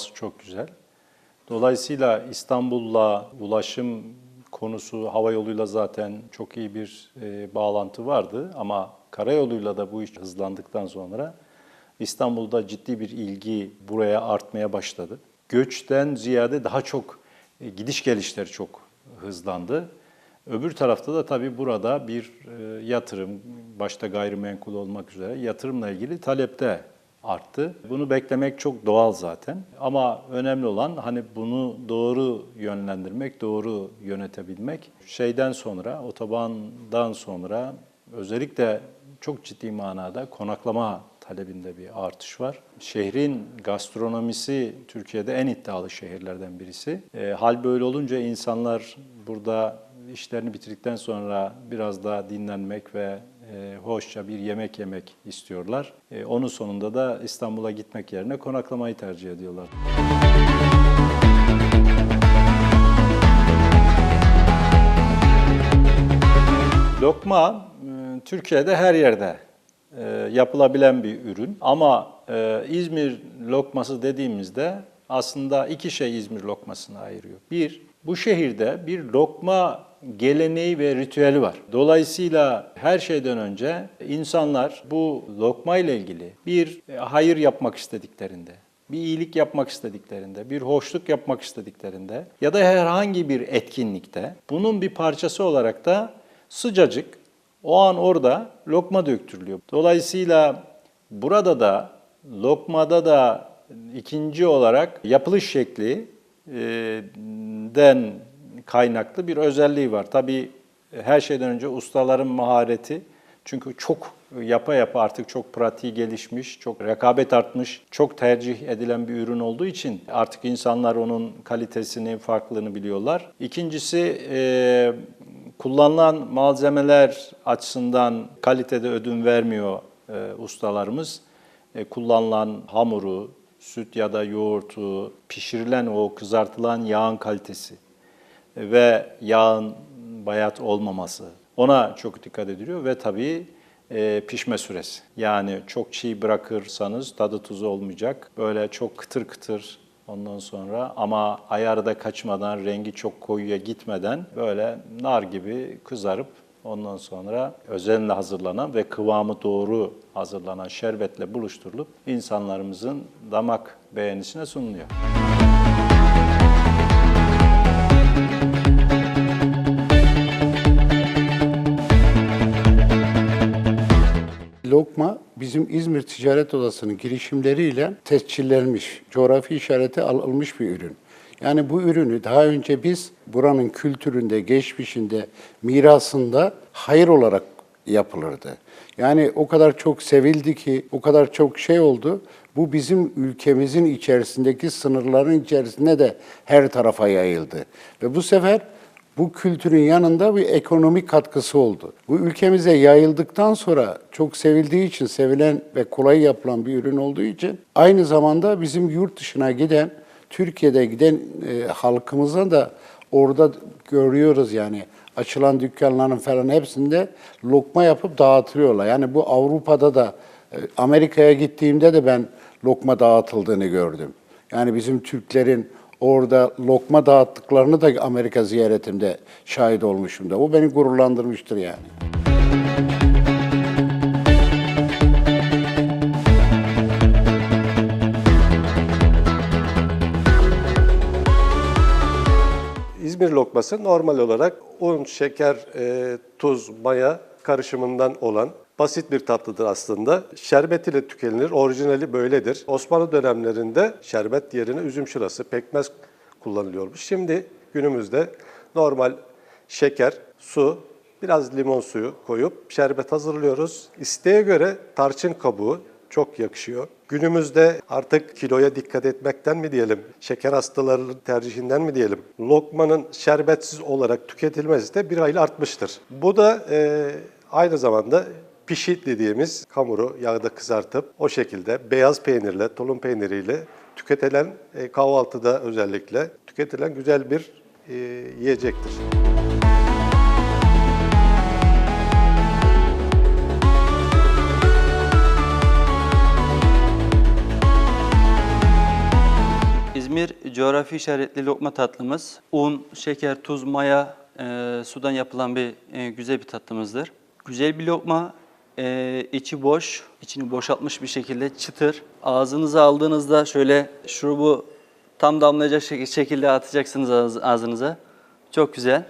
doğası çok güzel. Dolayısıyla İstanbul'la ulaşım konusu hava yoluyla zaten çok iyi bir e, bağlantı vardı ama karayoluyla da bu iş hızlandıktan sonra İstanbul'da ciddi bir ilgi buraya artmaya başladı. Göçten ziyade daha çok e, gidiş gelişler çok hızlandı. Öbür tarafta da tabii burada bir e, yatırım, başta gayrimenkul olmak üzere yatırımla ilgili talepte arttı. Bunu beklemek çok doğal zaten. Ama önemli olan hani bunu doğru yönlendirmek, doğru yönetebilmek. Şeyden sonra, otobandan sonra özellikle çok ciddi manada konaklama talebinde bir artış var. Şehrin gastronomisi Türkiye'de en iddialı şehirlerden birisi. E, hal böyle olunca insanlar burada işlerini bitirdikten sonra biraz daha dinlenmek ve e, hoşça bir yemek yemek istiyorlar. E, onun sonunda da İstanbul'a gitmek yerine konaklamayı tercih ediyorlar. Lokma e, Türkiye'de her yerde yapılabilen bir ürün ama İzmir lokması dediğimizde aslında iki şey İzmir lokmasını ayırıyor. Bir, bu şehirde bir lokma geleneği ve ritüeli var. Dolayısıyla her şeyden önce insanlar bu lokma ile ilgili bir e, hayır yapmak istediklerinde, bir iyilik yapmak istediklerinde, bir hoşluk yapmak istediklerinde ya da herhangi bir etkinlikte bunun bir parçası olarak da sıcacık o an orada lokma döktürülüyor. Dolayısıyla burada da lokmada da ikinci olarak yapılış şekli e, den kaynaklı bir özelliği var. Tabii her şeyden önce ustaların mahareti. Çünkü çok yapa yapa artık çok pratiği gelişmiş, çok rekabet artmış, çok tercih edilen bir ürün olduğu için artık insanlar onun kalitesini, farklılığını biliyorlar. İkincisi e, kullanılan malzemeler açısından kalitede ödün vermiyor e, ustalarımız. E, kullanılan hamuru, süt ya da yoğurtu, pişirilen o kızartılan yağın kalitesi e, ve yağın bayat olmaması ona çok dikkat ediliyor ve tabii e, pişme süresi. Yani çok çiğ bırakırsanız tadı tuzu olmayacak. Böyle çok kıtır kıtır ondan sonra ama ayarı da kaçmadan, rengi çok koyuya gitmeden böyle nar gibi kızarıp ondan sonra özenle hazırlanan ve kıvamı doğru hazırlanan şerbetle buluşturulup insanlarımızın damak beğenisine sunuluyor. Lokma bizim İzmir Ticaret Odası'nın girişimleriyle tescillenmiş, coğrafi işareti alınmış bir ürün. Yani bu ürünü daha önce biz buranın kültüründe, geçmişinde, mirasında hayır olarak yapılırdı. Yani o kadar çok sevildi ki, o kadar çok şey oldu. Bu bizim ülkemizin içerisindeki sınırların içerisinde de her tarafa yayıldı. Ve bu sefer bu kültürün yanında bir ekonomik katkısı oldu. Bu ülkemize yayıldıktan sonra çok sevildiği için, sevilen ve kolay yapılan bir ürün olduğu için aynı zamanda bizim yurt dışına giden, Türkiye'de giden e, halkımıza da orada görüyoruz yani açılan dükkanların falan hepsinde lokma yapıp dağıtıyorlar. Yani bu Avrupa'da da e, Amerika'ya gittiğimde de ben lokma dağıtıldığını gördüm. Yani bizim Türklerin Orada lokma dağıttıklarını da Amerika ziyaretimde şahit olmuşum da. O beni gururlandırmıştır yani. İzmir lokması normal olarak un, şeker, e, tuz, maya karışımından olan basit bir tatlıdır aslında. Şerbet ile tükenilir. Orijinali böyledir. Osmanlı dönemlerinde şerbet yerine üzüm şırası, pekmez kullanılıyormuş. Şimdi günümüzde normal şeker, su, biraz limon suyu koyup şerbet hazırlıyoruz. İsteğe göre tarçın kabuğu çok yakışıyor. Günümüzde artık kiloya dikkat etmekten mi diyelim, şeker hastalarının tercihinden mi diyelim, lokmanın şerbetsiz olarak tüketilmesi de bir hayli artmıştır. Bu da e, aynı zamanda pişi dediğimiz hamuru yağda kızartıp o şekilde beyaz peynirle, tulum peyniriyle tüketilen e, kahvaltıda özellikle tüketilen güzel bir e, yiyecektir. İzmir coğrafi işaretli lokma tatlımız. Un, şeker, tuz, maya, e, sudan yapılan bir e, güzel bir tatlımızdır. Güzel bir lokma, e, içi boş, içini boşaltmış bir şekilde çıtır. Ağzınıza aldığınızda şöyle şurubu tam damlayacak şek- şekilde atacaksınız ağzınıza. Çok güzel.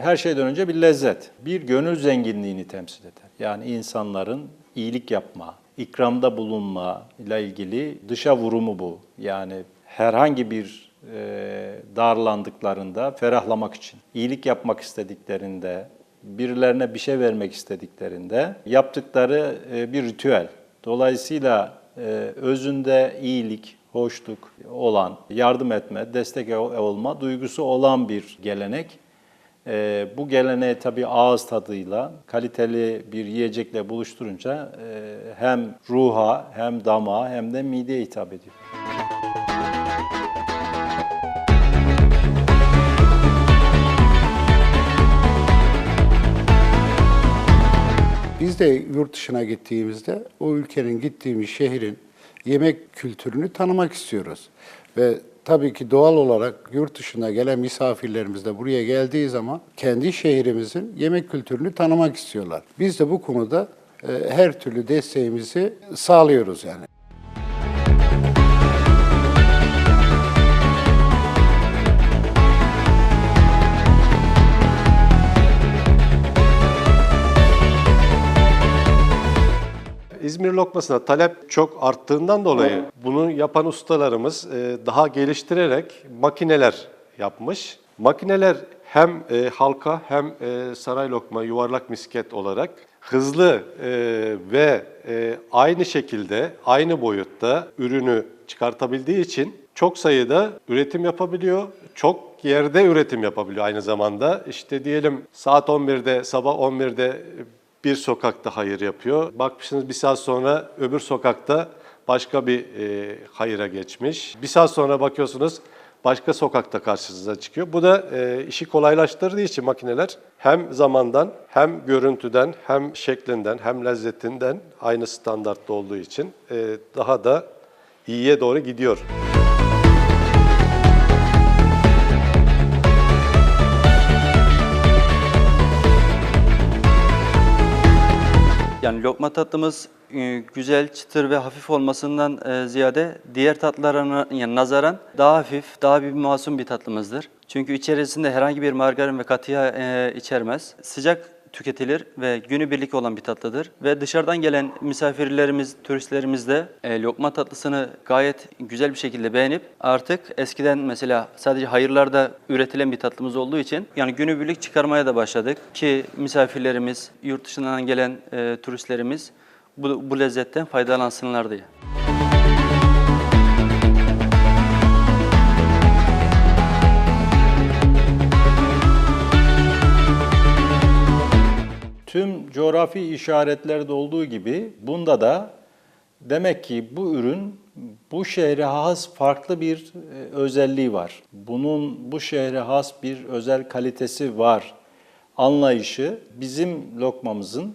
her şeyden önce bir lezzet, bir gönül zenginliğini temsil eder. Yani insanların iyilik yapma, ikramda bulunma ile ilgili dışa vurumu bu. Yani herhangi bir e, darlandıklarında ferahlamak için, iyilik yapmak istediklerinde, birilerine bir şey vermek istediklerinde yaptıkları e, bir ritüel. Dolayısıyla e, özünde iyilik, hoşluk olan, yardım etme, destek olma duygusu olan bir gelenek. Ee, bu geleneği tabii ağız tadıyla, kaliteli bir yiyecekle buluşturunca e, hem ruha, hem damağa, hem de mideye hitap ediyor. Biz de yurt dışına gittiğimizde o ülkenin gittiğimiz şehrin yemek kültürünü tanımak istiyoruz. Ve tabii ki doğal olarak yurt dışına gelen misafirlerimiz de buraya geldiği zaman kendi şehrimizin yemek kültürünü tanımak istiyorlar. Biz de bu konuda e, her türlü desteğimizi sağlıyoruz yani. İzmir lokmasına talep çok arttığından dolayı bunu yapan ustalarımız e, daha geliştirerek makineler yapmış. Makineler hem e, halka hem e, saray lokma yuvarlak misket olarak hızlı ve aynı şekilde aynı boyutta ürünü çıkartabildiği için çok sayıda üretim yapabiliyor. Çok yerde üretim yapabiliyor aynı zamanda. İşte diyelim saat 11'de, sabah 11'de bir sokakta hayır yapıyor. Bakmışsınız bir saat sonra öbür sokakta başka bir e, hayıra geçmiş. Bir saat sonra bakıyorsunuz başka sokakta karşınıza çıkıyor. Bu da e, işi kolaylaştırdığı için makineler hem zamandan hem görüntüden hem şeklinden hem lezzetinden aynı standartta olduğu için e, daha da iyiye doğru gidiyor. Yani lokma tatlımız e, güzel, çıtır ve hafif olmasından e, ziyade diğer tatlılara nazaran daha hafif, daha bir masum bir tatlımızdır. Çünkü içerisinde herhangi bir margarin ve katı yağ e, içermez. Sıcak tüketilir ve günübirlik olan bir tatlıdır. Ve dışarıdan gelen misafirlerimiz, turistlerimiz de e, lokma tatlısını gayet güzel bir şekilde beğenip artık eskiden mesela sadece hayırlarda üretilen bir tatlımız olduğu için yani günübirlik çıkarmaya da başladık ki misafirlerimiz, yurt dışından gelen e, turistlerimiz bu, bu lezzetten faydalansınlar diye. Coğrafi işaretlerde olduğu gibi bunda da demek ki bu ürün bu şehre has farklı bir e, özelliği var. Bunun bu şehre has bir özel kalitesi var anlayışı bizim lokmamızın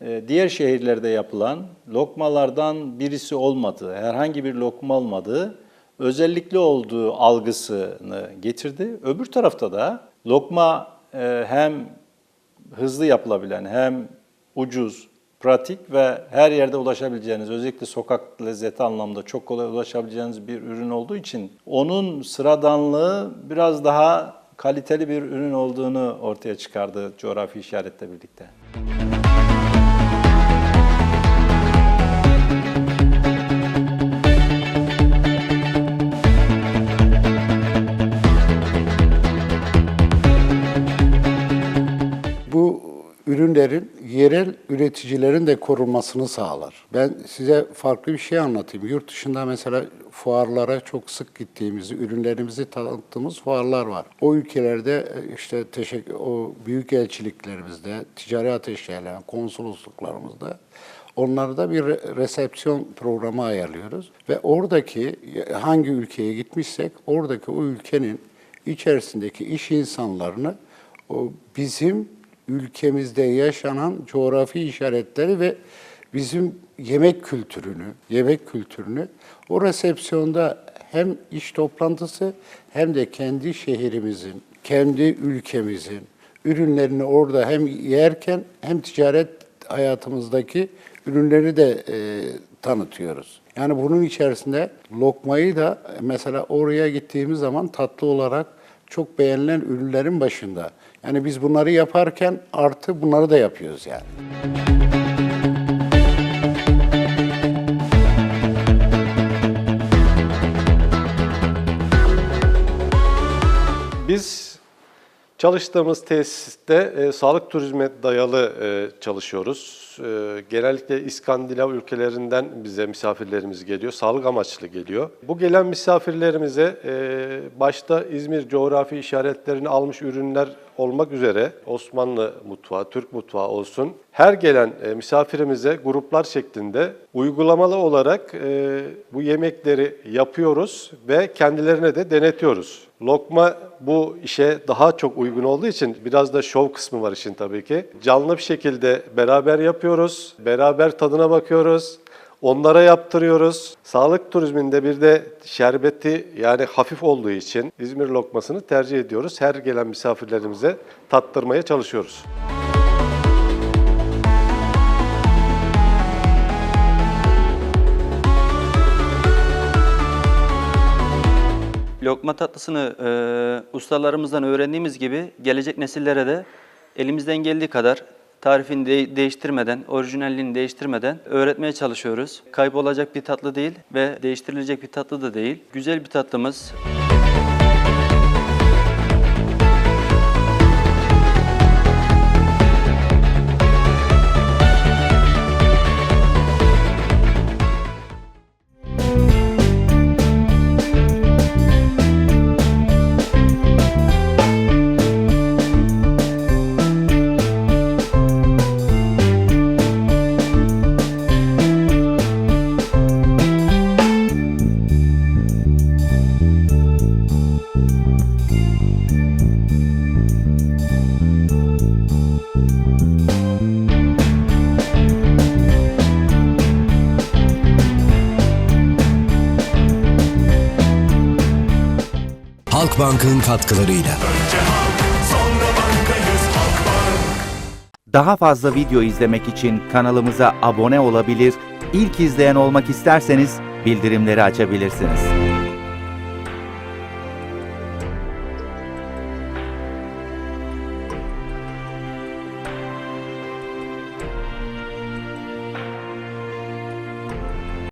e, diğer şehirlerde yapılan lokmalardan birisi olmadığı, herhangi bir lokma olmadığı, özellikli olduğu algısını getirdi. Öbür tarafta da lokma e, hem hızlı yapılabilen hem ucuz, pratik ve her yerde ulaşabileceğiniz, özellikle sokak lezzeti anlamda çok kolay ulaşabileceğiniz bir ürün olduğu için onun sıradanlığı biraz daha kaliteli bir ürün olduğunu ortaya çıkardı coğrafi işaretle birlikte. Bu ürünlerin yerel üreticilerin de korunmasını sağlar. Ben size farklı bir şey anlatayım. Yurt dışında mesela fuarlara çok sık gittiğimiz, ürünlerimizi tanıttığımız fuarlar var. O ülkelerde e, işte teşekkür, o büyük elçiliklerimizde, ticari ateşlerle, konsolosluklarımızda onlarda bir re- resepsiyon programı ayarlıyoruz. Ve oradaki hangi ülkeye gitmişsek oradaki o ülkenin içerisindeki iş insanlarını o bizim ülkemizde yaşanan coğrafi işaretleri ve bizim yemek kültürünü, yemek kültürünü o resepsiyonda hem iş toplantısı hem de kendi şehrimizin, kendi ülkemizin ürünlerini orada hem yerken hem ticaret hayatımızdaki ürünleri de e, tanıtıyoruz. Yani bunun içerisinde lokmayı da mesela oraya gittiğimiz zaman tatlı olarak çok beğenilen ürünlerin başında. Yani biz bunları yaparken artı bunları da yapıyoruz yani. Biz çalıştığımız tesiste e, sağlık turizme dayalı e, çalışıyoruz. E, genellikle İskandinav ülkelerinden bize misafirlerimiz geliyor, sağlık amaçlı geliyor. Bu gelen misafirlerimize e, başta İzmir coğrafi işaretlerini almış ürünler olmak üzere Osmanlı mutfağı, Türk mutfağı olsun. Her gelen e, misafirimize gruplar şeklinde uygulamalı olarak e, bu yemekleri yapıyoruz ve kendilerine de denetiyoruz. Lokma bu işe daha çok uygun olduğu için biraz da şov kısmı var işin tabii ki. Canlı bir şekilde beraber yapıyoruz, beraber tadına bakıyoruz. Onlara yaptırıyoruz. Sağlık turizminde bir de şerbeti yani hafif olduğu için İzmir lokmasını tercih ediyoruz. Her gelen misafirlerimize tattırmaya çalışıyoruz. Lokma tatlısını e, ustalarımızdan öğrendiğimiz gibi gelecek nesillere de elimizden geldiği kadar tarifini de- değiştirmeden, orijinalliğini değiştirmeden öğretmeye çalışıyoruz. Kaybolacak bir tatlı değil ve değiştirilecek bir tatlı da değil. Güzel bir tatlımız. Halkbank'ın katkılarıyla. Daha fazla video izlemek için kanalımıza abone olabilir, ilk izleyen olmak isterseniz bildirimleri açabilirsiniz.